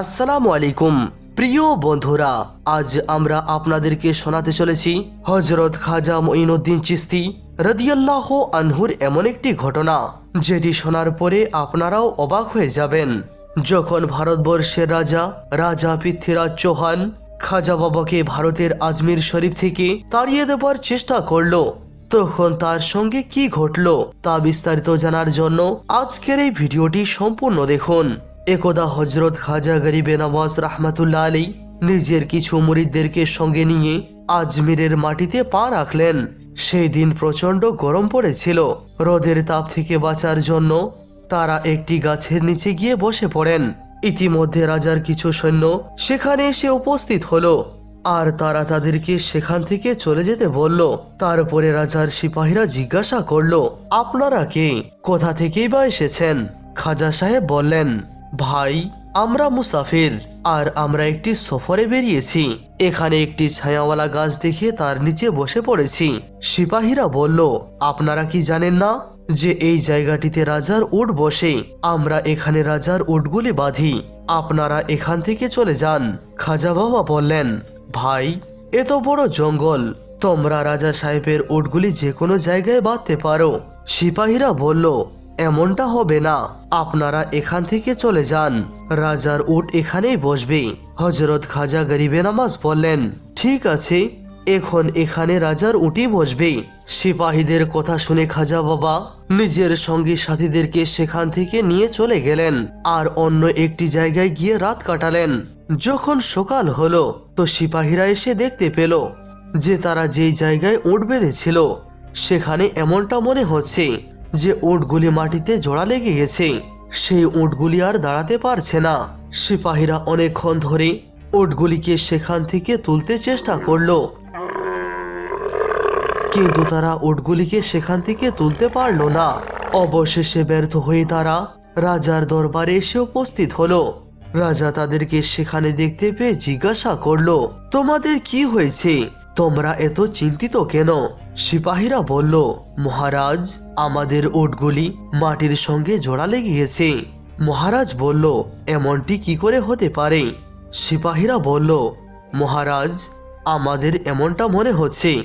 আসসালামু আলাইকুম। প্রিয় বন্ধুরা, আজ আমরা আপনাদেরকে শোনাতে চলেছি হজরত খাজা মঈনুদ্দিন চিস্তি রদিয়াল্লাহ আনহুর এমন একটি ঘটনা, যেটি শোনার পরে আপনারাও অবাক হয়ে যাবেন। যখন ভারতবর্ষের রাজা রাজা পৃথ্বীরাজ চৌহান খাজা বাবাকে ভারতের আজমির শরীফ থেকে তাড়িয়ে দেবার চেষ্টা করল, তখন তার সঙ্গে কি ঘটলো তা বিস্তারিত জানার জন্য আজকের এই ভিডিওটি সম্পূর্ণ দেখুন। একদা হজরত খাজা গরিবে নওয়াজ রাহমাতুল্লাহ আলী নিজের কিছু মুরিদদেরকে সঙ্গে নিয়ে আজমিরের মাটিতে পা রাখলেন। সেই দিন প্রচণ্ড গরম পড়েছিল। রোদের তাপ থেকে বাঁচার জন্য তারা একটি গাছের নিচে গিয়ে বসে পড়েন। ইতিমধ্যে রাজার কিছু সৈন্য সেখানে এসে উপস্থিত হলো আর তারা তাদেরকে সেখান থেকে চলে যেতে বলল। তারপরে রাজার সিপাহীরা জিজ্ঞাসা করল, আপনারা কে? কোথা থেকেই বা এসেছেন? খাজা সাহেব বললেন ভাই, আমরা মুসাফির, আর আমরা একটি সফরে বেরিয়েছি। এখানে একটি ছায়াওয়ালা গাছ দেখে তার নিচে বসে পড়েছি। সিপাহীরা বলল, আপনারা কি জানেন না যে এই জায়গাটিতে রাজার উট বসে? আমরা এখানে রাজার উটগুলি বাঁধি। আপনারা এখান থেকে চলে যান। খাজা বাবা বললেন, ভাই এত বড় জঙ্গল। তোমরা রাজা সাহেবের উটগুলি যে কোনো জায়গায় বাঁধতে পারো। সিপাহীরা বলল এমনটা হবে না। আপনারা এখান থেকে চলে যান। রাজার উট এখানেই বসবে। হজরত খাজা গরিবে নামাজ বললেন ঠিক আছে, এখন এখানে রাজার উটি বসবে। সিপাহীদের কথা শুনে খাজা বাবা নিজের সঙ্গী সাথীদেরকে সেখান থেকে নিয়ে চলে গেলেন আর অন্য একটি জায়গায় গিয়ে রাত কাটালেন। যখন সকাল হলো, তো সিপাহীরা এসে দেখতে পেল যে তারা যেই জায়গায় উঠ বেঁধেছিল, সেখানে এমনটা মনে হচ্ছে যে ওটগুলি মাটিতে জোড়া লেগে গেছে, সেই উটগুলি আর দাঁড়াতে পারছে না। সিপাহীরা অনেকক্ষণ ধরে ওটগুলিকে সেখান থেকে তুলতে চেষ্টা করল। কিন্তু তারা উটগুলিকে সেখান থেকে তুলতে পারল না। অবশেষে ব্যর্থ হয়ে তারা রাজার দরবারে এসে উপস্থিত হলো। রাজা তাদেরকে সেখানে দেখতে পেয়ে জিজ্ঞাসা করল, তোমাদের কি হয়েছে? তোমরা এত চিন্তিত কেন? সিপাহীরা বলল, মহারাজ, আমাদের উটগুলি মাটির সঙ্গে জোড়া লেগে গেছে মহারাজ বলল, এমনটি কি করে হতে পারে? সিপাহীরা বলল, মহারাজ, আমাদের এমনটা মনে হচ্ছে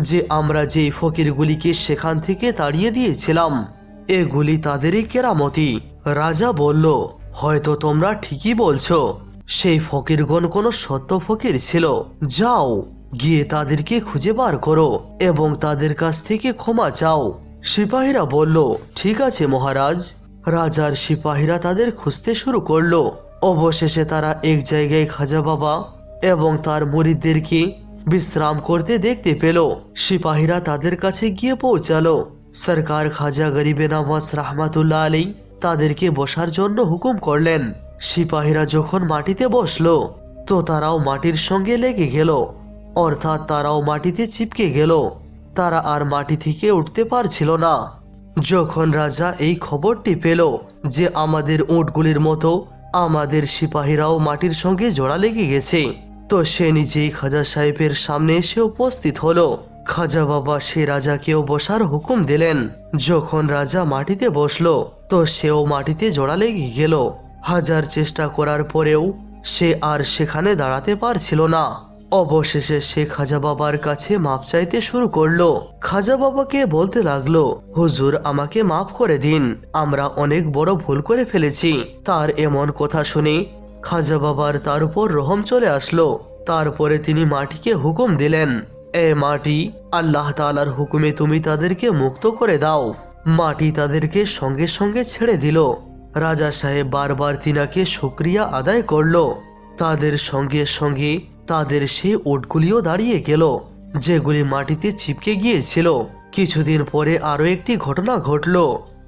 যে আমরা যেই ফকিরগুলিকে সেখান থেকে তাড়িয়ে দিয়েছিলাম, এগুলি তাদেরই কেরামতি। রাজা বলল, হয়তো তোমরা ঠিকই বলছো, সেই ফকিরগণ কোনো সত্য ফকির ছিল। যাও। গিয়ে তাদেরকে খুঁজে বার করো এবং তাদের কাছ থেকে ক্ষমা চাও। সিপাহীরা বলল, ঠিক আছে মহারাজ। রাজার সিপাহীরা তাদের খুঁজতে শুরু করল। অবশেষে তারা এক জায়গায় খাজা বাবা এবং তার মরিদদেরকে বিশ্রাম করতে দেখতে পেল। সিপাহীরা তাদের কাছে গিয়ে পৌঁছালো। সরকার খাজা গরিবে নামাজ রাহমাতুল্লাহ আলী তাদেরকে বসার জন্য হুকুম করলেন। সিপাহীরা যখন মাটিতে বসল, তো তারাও মাটির সঙ্গে লেগে গেল। অর্থাৎ তারাও মাটিতে চিপকে গেল। তারা আর মাটি থেকে উঠতে পারছিল না। যখন রাজা এই খবরটি পেল যে আমাদের উটগুলির মতো আমাদের সিপাহীরাও মাটির সঙ্গে জোড়া লেগে গেছে, তো সে নিজেই খাজা সাহেবের সামনে এসে উপস্থিত হলো। খাজা বাবা সে রাজাকেও বসার হুকুম দিলেন। যখন রাজা মাটিতে বসল, তো সেও মাটিতে জোড়া লেগে গেল। হাজার চেষ্টা করার পরেও সে আর সেখানে দাঁড়াতে পারছিল না। অবশেষে সে খাজা বাবার কাছে মাপ চাইতে শুরু করল। খাজা বাবাকে বলতে লাগল, হুজুর, আমাকে মাফ করে দিন। আমরা অনেক বড় ভুল করে ফেলেছি। তার এমন কথা শুনে খাজা বাবার তার উপর রহম চলে আসলো। তারপরে তিনি মাটিকে হুকুম দিলেন, এ মাটি, আল্লাহ তালার হুকুমে তুমি তাদেরকে মুক্ত করে দাও। মাটি তাদেরকে সঙ্গে সঙ্গে ছেড়ে দিল। রাজা সাহেব বারবার তিনাকে শুক্রিয়া আদায় করল। তাদের সঙ্গে সঙ্গে তাদের সেই ওটগুলিও দাঁড়িয়ে গেল, যেগুলি মাটিতে চিপকে গিয়েছিল। কিছুদিন পরে আরও একটি ঘটনা ঘটল।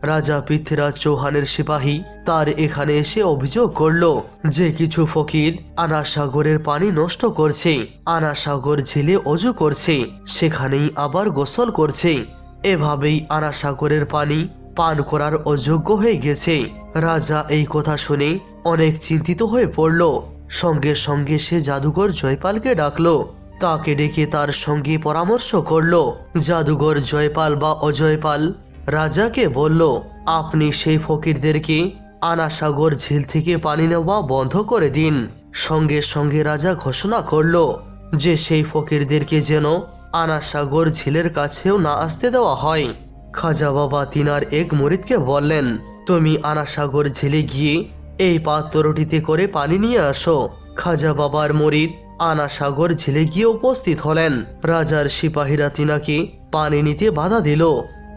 রাজা পৃথ্বীরাজ চৌহানের সিপাহী তার এখানে এসে অভিযোগ করল যে কিছু ফকির আনা সাগরের পানি নষ্ট করছে আনা সাগর ঝিলে অজু করছে, সেখানেই আবার গোসল করছে। এভাবেই আনা সাগরের পানি পান করার অযোগ্য হয়ে গেছে। রাজা এই কথা শুনে অনেক চিন্তিত হয়ে পড়ল। সঙ্গে সঙ্গে সে জাদুঘর জয়পালকে ডাকলো। তাকে ডেকে তার সঙ্গে পরামর্শ করল। জাদুঘর জয়পাল বা অজয়পাল রাজাকে বলল, আপনি সেই ফকিরদেরকে আনাসাগর ঝিল থেকে পানি নেওয়া বন্ধ করে দিন। সঙ্গে সঙ্গে রাজা ঘোষণা করল যে সেই ফকিরদেরকে যেন আনাসাগর ঝিলের কাছেও না আসতে দেওয়া হয়। খাজা বাবা তিনার এক মুরিদকে বললেন, তুমি আনাসাগর ঝিলে গিয়ে এই পাত্রটিতে করে পানি নিয়ে আসো। খাজা বাবার মরিদ আনাসাগর ঝিলে গিয়ে উপস্থিত হলেন। রাজার সিপাহীরা তিনাকে পানি নিতে বাধা দিল।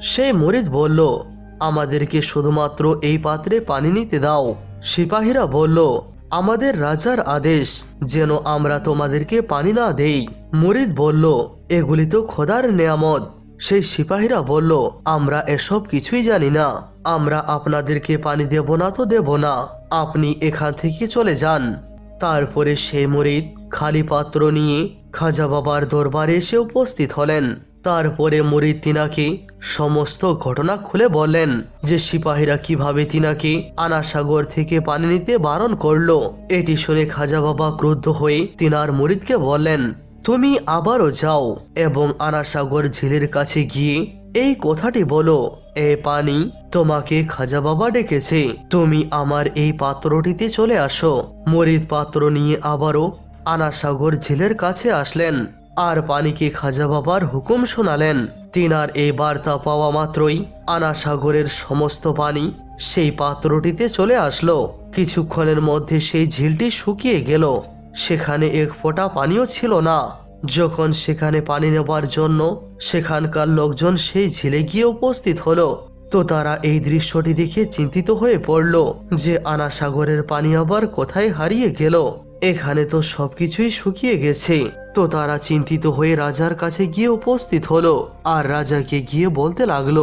সে মরিদ বলল, আমাদেরকে শুধুমাত্র এই পাত্রে পানি নিতে দাও। সিপাহীরা বলল, আমাদের রাজার আদেশ, যেন আমরা তোমাদেরকে পানি না দেই। মরিদ বলল, এগুলি তো খোদার নেয়ামত। সেই সিপাহীরা বলল, আমরা এসব কিছুই জানি না। আমরা আপনাদেরকে পানি দেব না তো দেব না। আপনি এখান থেকে চলে যান। তারপরে সেই মরিদ খালি পাত্র নিয়ে খাজা বাবার দরবারে এসে উপস্থিত হলেন। তারপরে মরিদ তিনাকে সমস্ত ঘটনা খুলে বললেন যে সিপাহীরা কীভাবে তিনাকে আনাসাগর থেকে পানি নিতে বারণ করল। এটি শুনে খাজা বাবা ক্রুদ্ধ হয়ে তিনার মরিদকে বললেন তুমি আবারও যাও এবং আনাসাগর ঝিলের কাছে গিয়ে এই কথাটি বলো। এ পানি, তোমাকে খাজা বাবা ডেকেছে। তুমি আমার এই পাত্রটিতে চলে আসো। মরিদ পাত্র নিয়ে আবারও আনাসাগর ঝিলের কাছে আসলেন। আর পানিকে খাজা বাবার হুকুম শোনালেন। তিনার এই বার্তা পাওয়া মাত্রই আনাসাগরের সমস্ত পানি সেই পাত্রটিতে চলে আসলো। কিছুক্ষণের মধ্যে সেই ঝিলটি শুকিয়ে গেল। সেখানে এক ফোঁটা পানিও ছিল না। যখন সেখানে পানি নেবার জন্য সেখানকার লোকজন সেই ঝিলে গিয়ে উপস্থিত হলো, তো তারা এই দৃশ্যটি দেখে চিন্তিত হয়ে পড়ল যে আনা সাগরের পানি আবার কোথায় হারিয়ে গেল। এখানে তো সবকিছুই শুকিয়ে গেছে। তো তারা চিন্তিত হয়ে রাজার কাছে গিয়ে উপস্থিত হলো আর রাজাকে গিয়ে বলতে লাগল,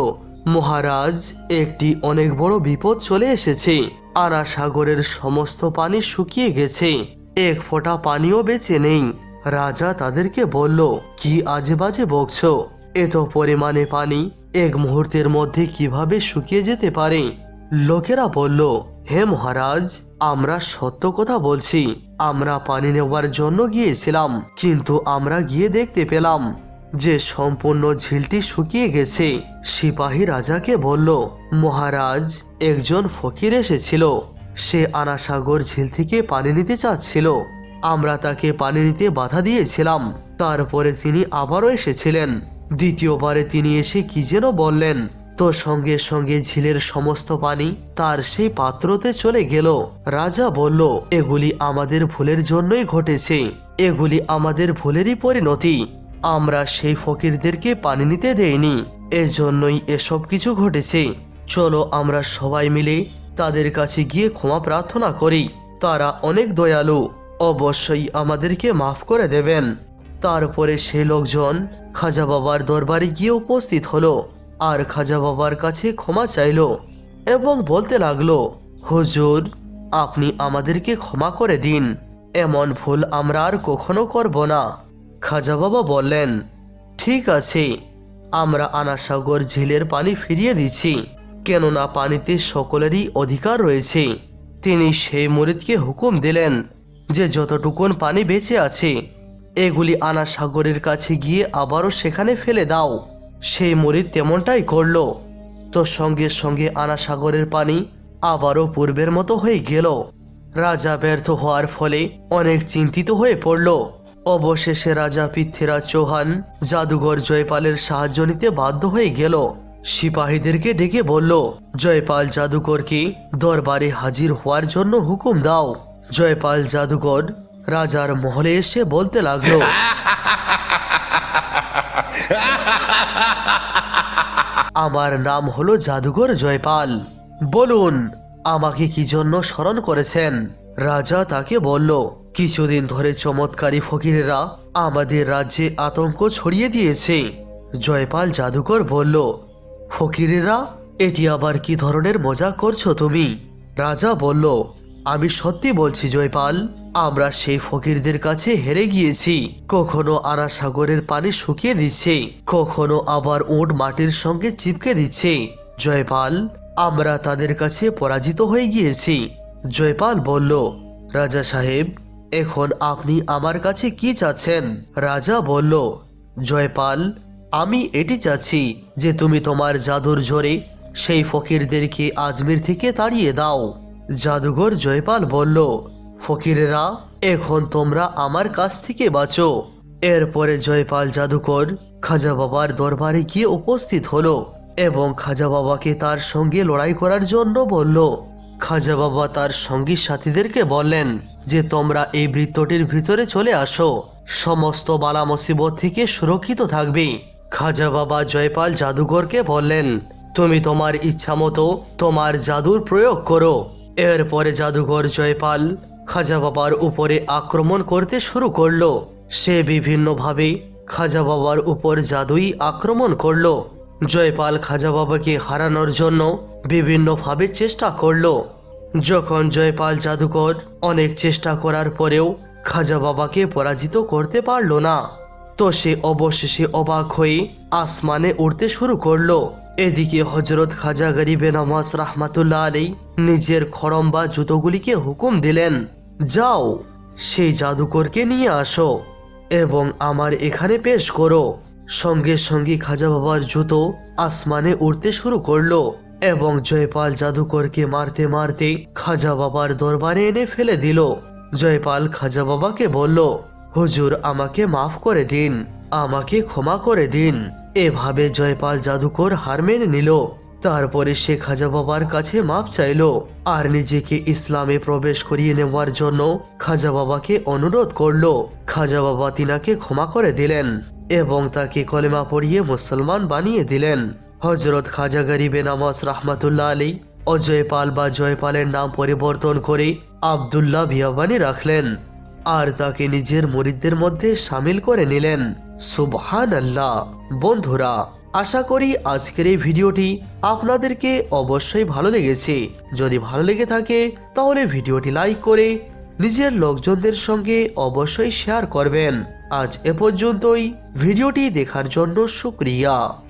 মহারাজ, একটি অনেক বড় বিপদ চলে এসেছে। আনা সাগরের সমস্ত পানি শুকিয়ে গেছে। এক ফোঁটা পানিও বেঁচে নেই। রাজা তাদেরকে বলল, কি আজে বাজে বকছো? এত পরিমাণে পানি এক মুহূর্তের মধ্যে কীভাবে শুকিয়ে যেতে পারে? লোকেরা বলল, হে মহারাজ, আমরা সত্য কথা বলছি। আমরা পানি নেওয়ার জন্য গিয়েছিলাম, কিন্তু আমরা গিয়ে দেখতে পেলাম যে সম্পূর্ণ ঝিলটি শুকিয়ে গেছে। সিপাহী রাজাকে বলল, মহারাজ, একজন ফকির এসেছিল। সে আনাসাগর ঝিল থেকে পানি নিতে চাচ্ছিল। আমরা তাকে পানি নিতে বাধা দিয়েছিলাম। তারপরে তিনি আবারও এসেছিলেন। দ্বিতীয়বারে তিনি এসে কি যেন বললেন তো সঙ্গে সঙ্গে ঝিলের সমস্ত পানি তার সেই পাত্রতে চলে গেল। রাজা বলল, এগুলি আমাদের ভুলের জন্যই ঘটেছে। এগুলি আমাদের ভুলেরই পরিণতি। আমরা সেই ফকিরদেরকে পানি নিতে দেইনি। এজন্যই এসব কিছু ঘটেছে। চলো আমরা সবাই মিলে তাদের কাছে গিয়ে ক্ষমা প্রার্থনা করি তারা অনেক দয়ালু। অবশ্যই আমাদেরকে মাফ করে দেবেন। তারপরে সে লোকজন খাজা বাবার দরবারে গিয়ে উপস্থিত হলো আর খাজা বাবার কাছে ক্ষমা চাইলো এবং বলতে লাগল, হুজুর, আপনি আমাদেরকে ক্ষমা করে দিন। এমন ভুল আমরা আর কখনো করব না। খাজা বাবা বললেন, ঠিক আছে, আমরা আনাসাগর ঝিলের পানি ফিরিয়ে দিচ্ছি। কেননা পানিতে সকলেরই অধিকার রয়েছে। তিনি সেই মরিদকে হুকুম দিলেন যে যতটুকুন পানি বেঁচে আছে, এগুলি আনা সাগরের কাছে গিয়ে আবারও সেখানে ফেলে দাও। সেই মরিদ তেমনটাই করল। তো সঙ্গে সঙ্গে আনা সাগরের পানি আবারও পূর্বের মতো হয়ে গেল। রাজা ব্যর্থ হওয়ার ফলে অনেক চিন্তিত হয়ে পড়ল। অবশেষে রাজা পৃথ্বীরাজ চৌহান জাদুঘর জয়পালের সাহায্য নিতে বাধ্য হয়ে গেল। সিপাহীদেরকে ডেকে বলল, জয়পাল জাদুকরকে দরবারে হাজির হওয়ার জন্য হুকুম দাও। জয়পাল জাদুকর রাজার মহলে এসে বলতে লাগল, আমার নাম হলো জাদুঘর জয়পাল। বলুন, আমাকে কি জন্য স্মরণ করেছেন? রাজা তাকে বলল, কিছুদিন ধরে চমৎকারী ফকিরেরা আমাদের রাজ্যে আতঙ্ক ছড়িয়ে দিয়েছে। জয়পাল জাদুকর বলল ফকিরেরা, এটি আবার কি ধরনের মজা করছ তুমি? রাজা বলল, আমি সত্যি বলছি জয়পাল, আমরা সেই ফকিরদের কাছে হেরে গিয়েছি। কখনো আনা সাগরের পানি শুকিয়ে দিচ্ছে, কখনো আবার উট মাটির সঙ্গে চিপকে দিচ্ছে। জয়পাল, আমরা তাদের কাছে পরাজিত হয়ে গিয়েছি। জয়পাল বলল, রাজা সাহেব, এখন আপনি আমার কাছে কি চাচ্ছেন? রাজা বলল, জয়পাল, আমি এটি চাচ্ছি যে তুমি তোমার জাদুর জোরে সেই ফকিরদেরকে আজমির থেকে তাড়িয়ে দাও। জাদুঘর জয়পাল বলল, ফকিরেরা, এখন তোমরা আমার কাছ থেকে বাঁচো। এরপরে জয়পাল জাদুকর খাজা বাবার দরবারে গিয়ে উপস্থিত হলো এবং খাজা বাবাকে তার সঙ্গে লড়াই করার জন্য বলল। খাজা বাবা তার সঙ্গী সাথীদেরকে বললেন, যে তোমরা এই বৃত্তটির ভিতরে চলে আসো। সমস্ত বালা মুসিবত থেকে সুরক্ষিত থাকবে। খাজা বাবা জয়পাল জাদুঘরকে বললেন, তুমি তোমার ইচ্ছা মতো তোমার জাদুর প্রয়োগ করো। এরপরে জাদুঘর জয়পাল খাজা বাবার উপরে আক্রমণ করতে শুরু করল। সে বিভিন্নভাবে খাজা বাবার উপর জাদুই আক্রমণ করল। জয়পাল খাজা বাবাকে হারানোর জন্য বিভিন্নভাবে চেষ্টা করল। যখন জয়পাল জাদুকর অনেক চেষ্টা করার পরেও খাজা বাবাকে পরাজিত করতে পারল না। তো সে অবশেষে অবাক হয়ে আসমানে উঠতে শুরু করল। এদিকে হজরত খাজা গরিবে নামাজ রাহমাতুল্লাহ আলী নিজের খড়ম বা জুতোগুলিকে হুকুম দিলেন, যাও, সেই জাদুকরকে নিয়ে আসো এবং আমার এখানে পেশ করো। সঙ্গে সঙ্গে খাজা বাবার জুতো আসমানে উড়তে শুরু করল এবং জয়পাল জাদুকরকে মারতে মারতে খাজা বাবার দরবারে এনে ফেলে দিল। জয়পাল খাজা বাবাকে বলল হুজুর আমাকে মাফ করে দিন, আমাকে ক্ষমা করে দিন। এভাবে জয়পাল জাদুকর হার মেনে নিল। তারপরে সে খাজা বাবার কাছে মাপ চাইল আর নিজেকে ইসলামে প্রবেশ করিয়ে নেওয়ার জন্য খাজা বাবাকে অনুরোধ করল। খাজা বাবা তিনাকে ক্ষমা করে দিলেন এবং তাকে কলেমা পড়িয়ে মুসলমান বানিয়ে দিলেন। হজরত খাজা গরিবে নামাজ রাহমাতুল্লাহ আলী অজয়পাল বা জয়পালের নাম পরিবর্তন করে আবদুল্লাহ বিয়াবানি রাখলেন। আর তাকে নিজের মরিদদের মধ্যে সামিল করে নিলেন। সুবহান আল্লাহ বন্ধুরা, আশা করি আজকের এই ভিডিওটি আপনাদেরকে অবশ্যই ভালো লেগেছে। যদি ভালো লেগে থাকে, তাহলে ভিডিওটি লাইক করে নিজের লোকজনদের সঙ্গে অবশ্যই শেয়ার করবেন। আজ এ পর্যন্তই। ভিডিওটি দেখার জন্য শুক্রিয়া।